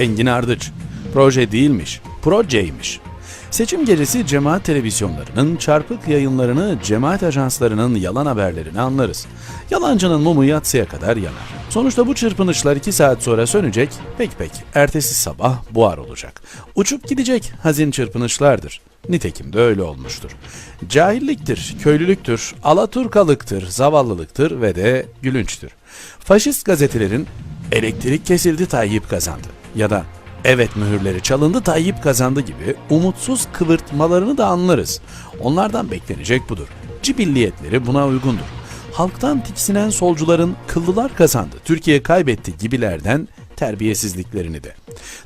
Engin Ardıç. Proje değilmiş, projeymiş. Seçim gecesi cemaat televizyonlarının çarpık yayınlarını, cemaat ajanslarının yalan haberlerini anlarız. Yalancının mumu yatsıya kadar yanar. Sonuçta bu çırpınışlar iki saat sonra sönecek, pek pek ertesi sabah buhar olacak. Uçup gidecek hazin çırpınışlardır. Nitekim de öyle olmuştur. Cahilliktir, köylülüktür, alaturkalıktır, zavallılıktır ve de gülünçtür. Faşist gazetelerin elektrik kesildi Tayyip kazandı ya da evet mühürleri çalındı Tayyip kazandı gibi umutsuz kıvırtmalarını da anlarız. Onlardan beklenecek budur. Cibilliyetleri buna uygundur. Halktan tiksinen solcuların kıllılar kazandı, Türkiye kaybetti gibilerden terbiyesizliklerini de.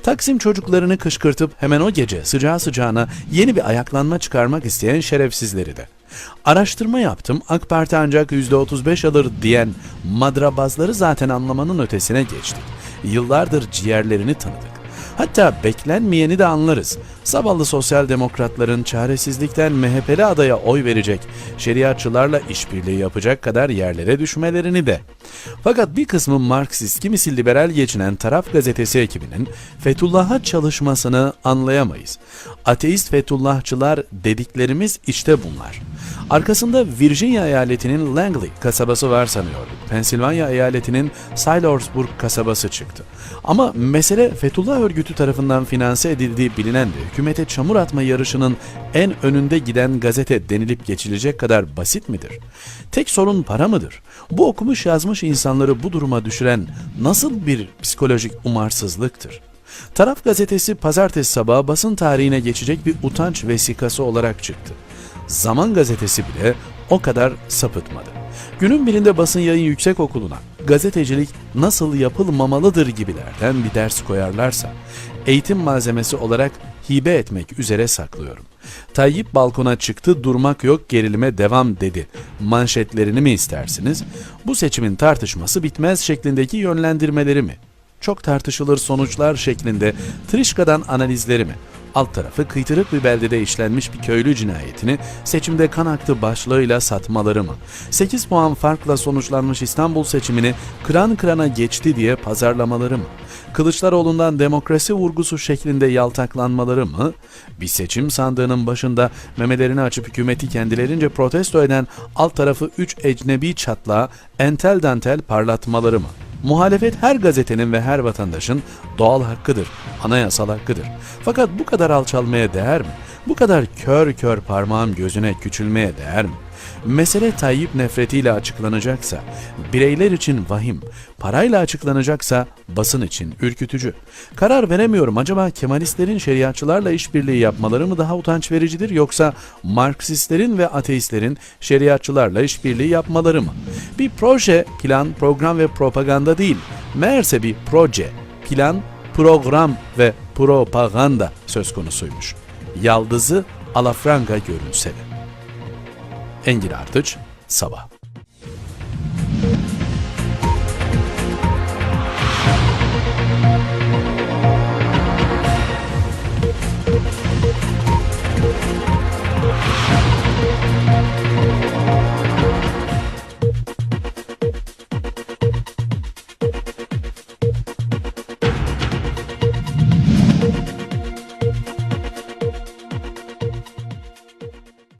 Taksim çocuklarını kışkırtıp hemen o gece sıcağı sıcağına yeni bir ayaklanma çıkarmak isteyen şerefsizleri de. Araştırma yaptım AK Parti ancak %35 alır diyen madrabazları zaten anlamanın ötesine geçtik. Yıllardır ciğerlerini tanıdık. Hatta beklenmeyeni de anlarız. Zavallı sosyal demokratların çaresizlikten MHP'li adaya oy verecek, şeriatçılarla işbirliği yapacak kadar yerlere düşmelerini de. Fakat bir kısmı Marksist, kimisi liberal geçinen taraf gazetesi ekibinin Fethullah'a çalışmasını anlayamayız. Ateist Fethullahçılar dediklerimiz işte bunlar. Arkasında Virginia eyaletinin Langley kasabası var sanıyorduk. Pensilvanya eyaletinin Silorsburg kasabası çıktı. Ama mesele Fethullah örgütü tarafından finanse edildiği bilinen de hükümete çamur atma yarışının en önünde giden gazete denilip geçilecek kadar basit midir? Tek sorun para mıdır? Bu okumuş yazmış insanları bu duruma düşüren nasıl bir psikolojik umarsızlıktır? Taraf gazetesi pazartesi sabahı basın tarihine geçecek bir utanç vesikası olarak çıktı. Zaman gazetesi bile o kadar sapıtmadı. Günün birinde basın yayın yüksek okuluna gazetecilik nasıl yapılmamalıdır gibilerden bir ders koyarlarsa eğitim malzemesi olarak hibe etmek üzere saklıyorum. Tayyip balkona çıktı durmak yok gerilime devam dedi. Manşetlerini mi istersiniz? Bu seçimin tartışması bitmez şeklindeki yönlendirmeleri mi? Çok tartışılır sonuçlar şeklinde Trişka'dan analizleri mi? Alt tarafı kıytırık bir beldede işlenmiş bir köylü cinayetini seçimde kan aktı başlığıyla satmaları mı? 8 puan farkla sonuçlanmış İstanbul seçimini kıran kırana geçti diye pazarlamaları mı? Kılıçdaroğlu'ndan demokrasi vurgusu şeklinde yaltaklanmaları mı? Bir seçim sandığının başında memelerini açıp hükümeti kendilerince protesto eden alt tarafı 3 ecnebi çatlağa entel dantel parlatmaları mı? Muhalefet her gazetenin ve her vatandaşın doğal hakkıdır, anayasal hakkıdır. Fakat bu kadar alçalmaya değer mi? Bu kadar kör kör parmağım gözüne küçülmeye değer mi? Mesele Tayyip nefretiyle açıklanacaksa, bireyler için vahim, parayla açıklanacaksa basın için ürkütücü. Karar veremiyorum acaba Kemalistlerin şeriatçılarla işbirliği yapmaları mı daha utanç vericidir yoksa Marksistlerin ve ateistlerin şeriatçılarla işbirliği yapmaları mı? Bir proje, plan, program ve propaganda değil. Meğerse bir proje, plan, program ve propaganda söz konusuymuş. Yaldızı alafranga görünse de. Engin Ardıç, Sabah.